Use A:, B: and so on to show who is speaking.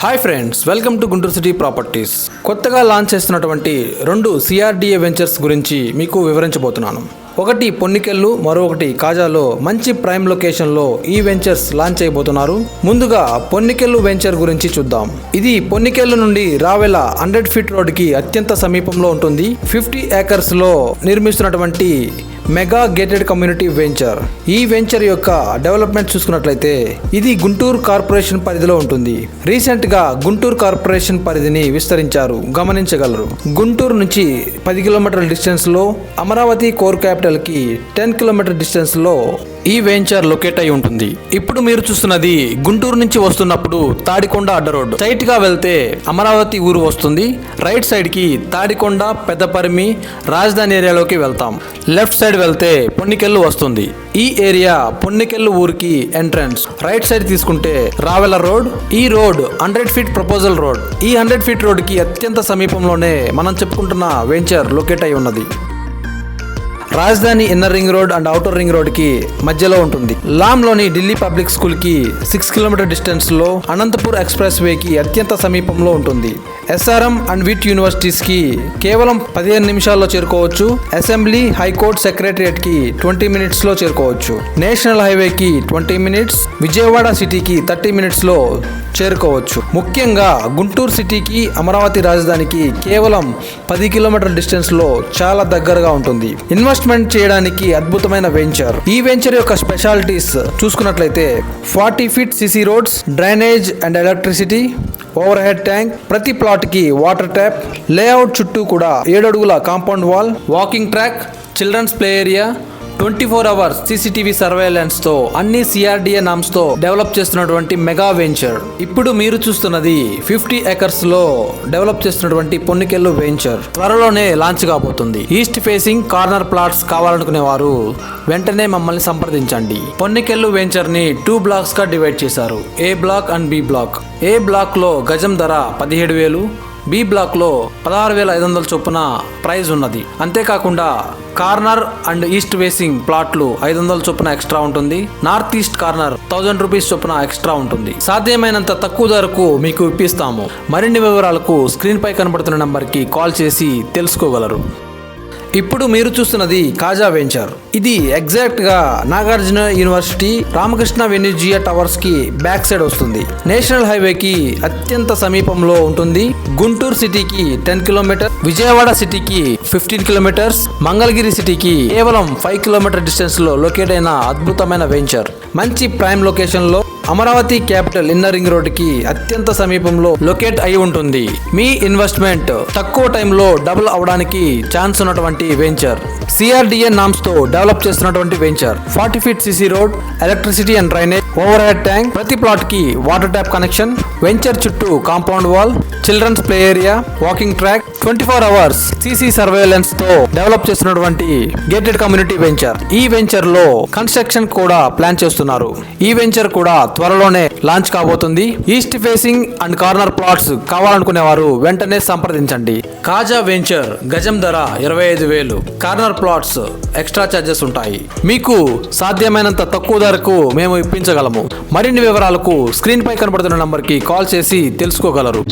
A: Hi friends welcome to Guntur city properties. కొత్తగా launch చేస్తున్నటువంటి రెండు సిఆర్డిఏ వెంచర్స్ గురించి మీకు వివరించబోతున్నాను. ఒకటి పొన్నికెళ్ళు మరొకటి కాజాలో మంచి ప్రైమ్ లొకేషన్లో ఈ వెంచర్స్ లాంచ్ చేయబోతున్నారు. ముందుగా పొన్నికెళ్ళు వెంచర్ గురించి చూద్దాం. ఇది పొన్నికెళ్ళు నుండి రావెల హండ్రెడ్ ఫీట్ రోడ్కి అత్యంత సమీపంలో ఉంటుంది. ఫిఫ్టీ ఏకర్స్లో నిర్మిస్తున్నటువంటి మెగా గేటెడ్ కమ్యూనిటీ వెంచర్. ఈ వెంచర్ యొక్క డెవలప్మెంట్ చూసుకున్నట్లయితే ఇది గుంటూరు కార్పొరేషన్ పరిధిలో ఉంటుంది. రీసెంట్గా గుంటూరు కార్పొరేషన్ పరిధిని విస్తరించారు. గమనించగలరు. గుంటూరు నుంచి పది కిలోమీటర్ల డిస్టెన్స్లో అమరావతి కోర్ క్యాపిటల్కి టెన్ కిలోమీటర్ డిస్టెన్స్లో ఈ వెంచర్ లొకేట్ అయి ఉంటుంది. ఇప్పుడు మీరు చూస్తున్నది గుంటూరు నుంచి వస్తున్నప్పుడు తాడికొండ అడ్డ రోడ్డు. స్ట్రైట్గా వెళ్తే అమరావతి ఊరు వస్తుంది. రైట్ సైడ్కి తాడికొండ పెద్దపరిమి రాజధాని ఏరియాలోకి వెళ్తాం. లెఫ్ట్ సైడ్ వెళ్తే పొన్నికెళ్ళు వస్తుంది. ఈ ఏరియా పొన్నికెళ్ళు ఊరికి ఎంట్రన్స్. రైట్ సైడ్ తీసుకుంటే రావెల రోడ్ ఈ road hundred feet proposal road. ఈ హండ్రెడ్ ఫీట్ రోడ్కి అత్యంత సమీపంలోనే మనం చెప్పుకుంటున్న వెంచర్ లొకేట్ అయి ఉన్నది. రాజధాని inner ring road and outer ring రోడ్కి మధ్యలో ఉంటుంది. లామ్లోని ఢిల్లీ పబ్లిక్ స్కూల్కి సిక్స్ కిలోమీటర్ డిస్టెన్స్లో అనంతపూర్ ఎక్స్ప్రెస్ వే కి అత్యంత సమీపంలో ఉంటుంది. ఎస్ఆర్ఎం అండ్ విట్ యూనివర్సిటీస్కి కేవలం పదిహేను నిమిషాల్లో చేరుకోవచ్చు. అసెంబ్లీ హైకోర్ట్ సెక్రటరియట్కి ట్వంటీ మినిట్స్లో చేరుకోవచ్చు. నేషనల్ హైవే కి ట్వంటీ మినిట్స్. విజయవాడ సిటీకి థర్టీ మినిట్స్లో చేరుకోవచ్చు. ముఖ్యంగా గుంటూరు సిటీకి అమరావతి రాజధానికి కేవలం పది కిలోమీటర్ల డిస్టెన్స్లో చాలా దగ్గరగా ఉంటుంది. ఇన్వెస్ట్మెంట్ చేయడానికి అద్భుతమైన వెంచర్. ఈ వెంచర్ యొక్క స్పెషాలిటీస్ చూసుకున్నట్లయితే forty feet CC roads drainage and electricity over head tank ప్రతి ప్లాట్కి వాటర్ ట్యాప్ లేఅవుట్ చుట్టూ కూడా ఏడు అడుగుల compound wall walking track children's play area twenty four hours CCTV సర్వేలెన్స్తో అన్ని సిఆర్డిఏ నామ్స్తో డెవలప్ చేస్తున్నటువంటి మెగా వెంచర్. ఇప్పుడు మీరు చూస్తున్నది ఫిఫ్టీ ఎకర్స్లో డెవలప్ చేస్తున్నటువంటి పొన్నికెళ్ళు వెంచర్. త్వరలోనే లాంచ్ కాబోతుంది. ఈస్ట్ ఫేసింగ్ కార్నర్ ప్లాట్స్ కావాలనుకునే వారు వెంటనే మమ్మల్ని సంప్రదించండి. పొన్నికెళ్ళు వెంచర్ని టూ బ్లాక్స్గా డివైడ్ చేశారు. A block and B block. A బ్లాక్లో గజం ధర పదిహేడు వేలు బి బ్లాక్లో పదహారు వేల ఐదు వందల చొప్పున ప్రైజ్ ఉన్నది. అంతేకాకుండా కార్నర్ అండ్ ఈస్ట్ వేసింగ్ ప్లాట్లు ఐదు వందల చొప్పున ఎక్స్ట్రా ఉంటుంది. North east corner thousand rupees చొప్పున ఎక్స్ట్రా ఉంటుంది. సాధ్యమైనంత తక్కువ ధరకు మీకు ఇప్పిస్తాము. మరిన్ని వివరాలకు స్క్రీన్ పై కనబడుతున్న నంబర్కి కాల్ చేసి తెలుసుకోగలరు. ఇప్పుడు మీరు చూస్తున్నది కాజా వెంచర్. ఇది ఎగ్జాక్ట్గా నాగార్జున యూనివర్సిటీ రామకృష్ణ వెన్యూజియా టవర్స్కి బ్యాక్ సైడ్ వస్తుంది. నేషనల్ హైవే కి అత్యంత సమీపంలో ఉంటుంది. గుంటూరు సిటీకి టెన్ కిలోమీటర్ విజయవాడ సిటీకి ఫిఫ్టీన్ కిలోమీటర్స్ మంగళగిరి సిటీకి కేవలం ఫైవ్ కిలోమీటర్ డిస్టెన్స్లో లొకేట్ అయిన అద్భుతమైన వెంచర్. మంచి ప్రైమ్ లొకేషన్లో అమరావతి క్యాపిటల్ ఇన్నర్ రింగ్ రోడ్కి అత్యంత సమీపంలో లొకేట్ అయి ఉంటుంది. మీ ఇన్వెస్ట్మెంట్ తక్కువ టైంలో డబుల్ అవడానికి ఛాన్స్ ఉన్నటువంటి వెంచర్. సిఆర్డిఏ నామ్స్తో డెవలప్ చేస్తున్నటువంటి venture. Forty feet CC road electricity and drainage over head tank ప్రతి ప్లాట్కి వాటర్ ట్యాప్ కనెక్షన్ వెంచర్ చుట్టూ compound wall children's play area walking track twenty four hours CC సర్వేలెన్స్తో develop చేస్తున్నటువంటి gated community venture. ఈ వెంచర్లో construction కూడా plan చేస్తున్నారు. ఈ venture కూడా త్వరలోనే లాంచ్ కాబోతుంది. East facing and corner plots కావాలనుకునే వారు వెంటనే సంప్రదించండి. కాజా వెంచర్ గజం ధర ఇరవై ఐదు వేలు. కార్నర్ ప్లాట్స్ ఎక్స్ట్రా చార్జెస్ ఉంటాయి. మీకు సాధ్యమైనంత తక్కువ ధరకు మేము ఇప్పించగలము. మరిన్ని వివరాలకు స్క్రీన్ పై కనబడుతున్న నంబర్కి కాల్ చేసి తెలుసుకోగలరు.